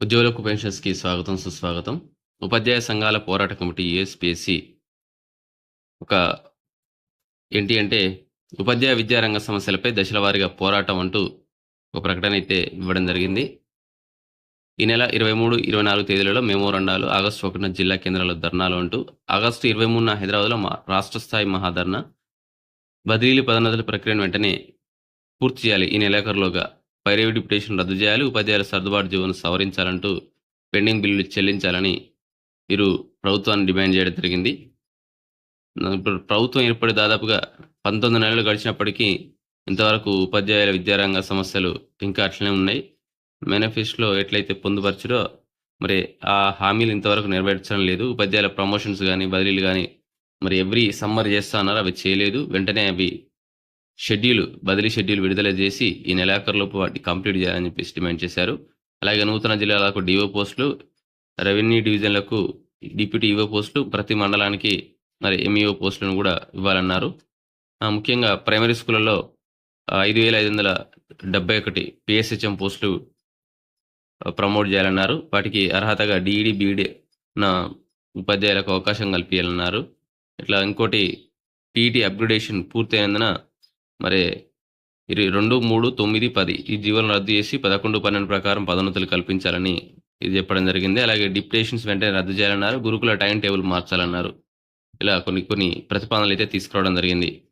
ఉద్యోగులకు పెన్షన్స్కి స్వాగతం సుస్వాగతం. ఉపాధ్యాయ సంఘాల పోరాట కమిటీ యుఎస్పిఎస్సి ఒక ఏంటి అంటే ఉపాధ్యాయ విద్యారంగ సమస్యలపై దశల వారీగా పోరాటం అంటూ ఒక ప్రకటన అయితే ఇవ్వడం జరిగింది. ఈ నెల ఇరవై మూడు ఇరవై నాలుగు తేదీలలో మెమోరండాలు ఆగస్టు ఒకటిన జిల్లా కేంద్రాల్లో ధర్నాలు అంటూ ఆగస్టు ఇరవై మూడున హైదరాబాద్లో మా రాష్ట్ర స్థాయి మహాధర్నా. బదిలీలు పదోన్నతుల ప్రక్రియను వెంటనే పూర్తి చేయాలి. ఈ నెలాఖరులోగా పైరేవి డిప్యుటేషన్ రద్దు చేయాలి ఉపాధ్యాయుల సర్దుబాటు జీవనం సవరించాలంటూ పెండింగ్ బిల్లులు చెల్లించాలని వీరు ప్రభుత్వాన్ని డిమాండ్ చేయడం జరిగింది. ఇప్పుడు ప్రభుత్వం ఏర్పడి దాదాపుగా పంతొమ్మిది నెలలు గడిచినప్పటికీ ఇంతవరకు ఉపాధ్యాయుల విద్యారంగ సమస్యలు ఇంకా అట్లనే ఉన్నాయి. మేనిఫెస్టోలో ఎట్లయితే పొందుపరచడో మరి ఆ హామీలు ఇంతవరకు నెరవేర్చడం లేదు. ఉపాధ్యాయుల ప్రమోషన్స్ కానీ బదిలీలు కానీ మరి ఎవ్రీ సమ్మర్ చేస్తా అన్నారు అవి చేయలేదు. వెంటనే అవి షెడ్యూల్ బదిలీ షెడ్యూల్ విడుదల చేసి ఈ నెలాఖరులోపు వాటిని కంప్లీట్ చేయాలని చెప్పేసి డిమాండ్ చేశారు. అలాగే నూతన జిల్లాలకు డిఓ పోస్టులు రెవెన్యూ డివిజన్లకు డిప్యూటీ ఈవో పోస్టులు ప్రతి మండలానికి మరి ఎంఈఓ పోస్టులను కూడా ఇవ్వాలన్నారు. ఆ, ముఖ్యంగా ప్రైమరీ స్కూళ్ళలో ఐదు వేల ఐదు వందల డెబ్బై ఒకటి పిఎస్హెచ్ఎం పోస్టులు ప్రమోట్ చేయాలన్నారు. వాటికి అర్హతగా డిఈడి బీఈడి నా ఉపాధ్యాయులకు అవకాశం కల్పించాలన్నారు ఇట్లా ఇంకోటి పీఈటీ అప్గ్రేడేషన్ పూర్తయినందున మరి ఇరవై రెండు మూడు తొమ్మిది పది ఈ జీవోలను రద్దు చేసి పదకొండు పన్నెండు ప్రకారం పదోన్నతులు కల్పించాలని ఇది చెప్పడం జరిగింది. అలాగే డిప్యుటేషన్స్ వెంటనే రద్దు చేయాలన్నారు. గురుకుల టైం టేబుల్ మార్చాలన్నారు. ఇలా కొన్ని కొన్ని ప్రతిపాదనలు అయితే తీసుకురావడం జరిగింది.